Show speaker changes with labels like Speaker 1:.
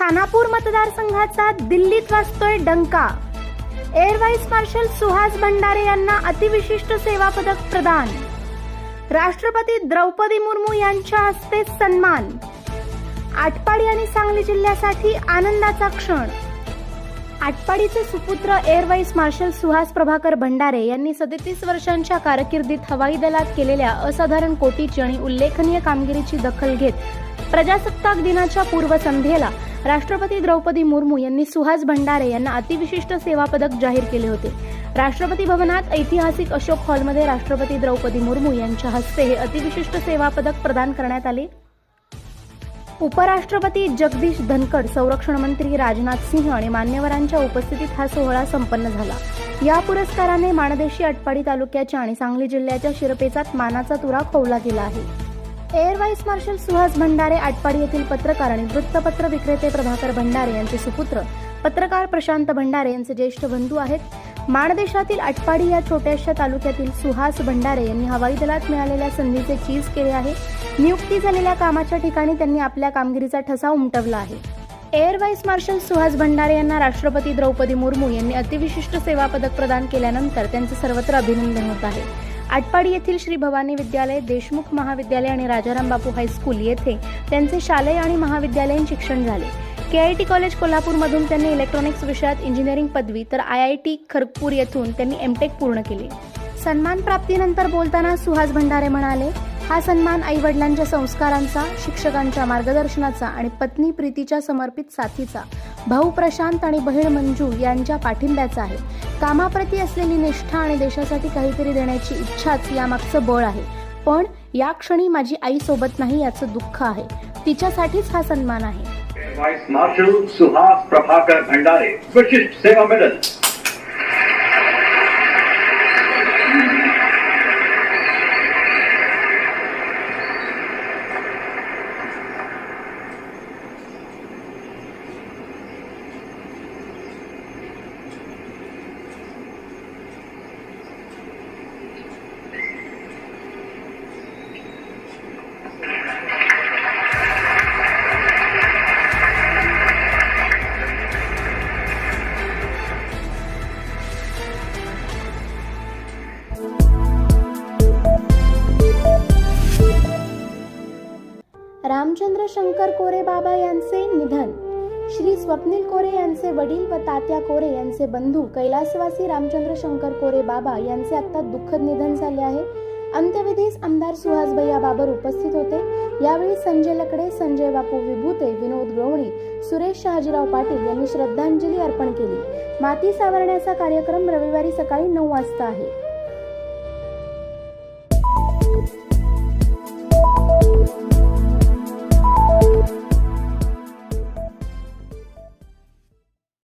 Speaker 1: खानापूर मतदारसंघाचा दिल्लीत वाजतोय डंका. Air vice marshal Suhas Bhandare यांना अतिविशिष्ट सेवा पदक प्रदान. राष्ट्रपती द्रौपदी मुर्मू यांच्या हस्ते सन्मान. आटपाडी आणि सांगली जिल्ह्यासाठी आनंदाचा क्षण. आटपाडीचे सुपुत्र air vice marshal Suhas Prabhakar Bhandare यांनी सदतीस वर्षांच्या कारकिर्दीत हवाई दलात केलेल्या असाधारण कोटीची आणि उल्लेखनीय कामगिरीची दखल घेत प्रजासत्ताक दिनाच्या पूर्वसंध्येला राष्ट्रपती द्रौपदी मुर्मू यांनी सुहास भंडारे यांना अतिविशिष्ट सेवा पदक जाहीर केले होते. राष्ट्रपती भवनात ऐतिहासिक अशोक हॉलमध्ये राष्ट्रपती द्रौपदी मुर्मू यांच्या हस्ते हे अतिविशिष्ट सेवा पदक प्रदान करण्यात आले. उपराष्ट्रपती जगदीश धनखड संरक्षण मंत्री राजनाथ सिंह आणि मान्यवरांच्या उपस्थितीत हा सोहळा संपन्न झाला. या पुरस्काराने माणदेशी अटपाडी तालुक्याच्या आणि सांगली जिल्ह्याच्या शिरपेचात मानाचा तुरा खोवला गेला आहे. Air vice marshal Suhas Bhandare Atpadi येथील पत्रकार आणि वृत्तपत्र विक्रेते प्रभाकर भंडारे यांचे सुपुत्र. पत्रकार प्रशांत भंडारे यांचे ज्येष्ठ बंधू आहेत. माणदेशातील आटपाडी या छोट्याशा तालुक्यातील सुहास भंडारे यांनी हवाई दलात मिळालेल्या संधीचे चीज केले आहे. नियुक्ती झालेल्या कामाच्या ठिकाणी त्यांनी आपल्या कामगिरीचा ठसा उमटवला आहे. Air vice marshal Suhas Bhandare यांना राष्ट्रपती द्रौपदी मुर्मू यांनी अतिविशिष्ट सेवा पदक प्रदान केल्यानंतर त्यांचे सर्वत्र अभिनंदन होत आहे. आटपाडी येथील श्री भवानी विद्यालय देशमुख महाविद्यालय आणि राजाराम बापू हायस्कूल येथे त्यांचे शालेय आणि महाविद्यालयीन शिक्षण झाले. के आय टी कॉलेज कोल्हापूरमधून त्यांनी इलेक्ट्रॉनिक्स विषयात इंजिनिअरिंग पदवी तर आय आय टी खरगपूर येथून त्यांनी एमटेक पूर्ण केले. सन्मान प्राप्तीनंतर बोलताना सुहास भंडारे म्हणाले हा सन्मान आई वडिलांच्या संस्कारांचा शिक्षकांच्या मार्गदर्शनाचा आणि पत्नी प्रीतीच्या समर्पित साथीचा भाऊ प्रशांत आणि बहीण मंजू यांच्या पाठिंब्याचा आहे. कामाप्रती असलेली निष्ठा आणि देशासाठी काहीतरी देण्याची इच्छाच यामागचं बळ आहे. पण या क्षणी माझी आई सोबत नाही याचं दुःख आहे. तिच्यासाठीच हा सन्मान आहे.
Speaker 2: मार्शल सुहास प्रभाकर भंडारे विशिष्ट सेवा मेडल
Speaker 1: रामचंद्र शंकर कोरे बाबा यांचे निधन. श्री स्वप्नील कोरे यांचे वडील व तात्या कोरे यांचे बंधू कैलासवासी रामचंद्र शंकर कोरे बाबा यांचे आता दुःखद निधन झाले आहे. अंत्यविधीस आमदार सुहासभैया बाबर उपस्थित होते. यावेळी संजय लकडे संजय बापू विभूते विनोद गवळी सुरेश शहाजीराव पाटील यांनी श्रद्धांजली अर्पण केली. माती सावरण्याचा कार्यक्रम रविवारी सकाळी नऊ वाजता आहे.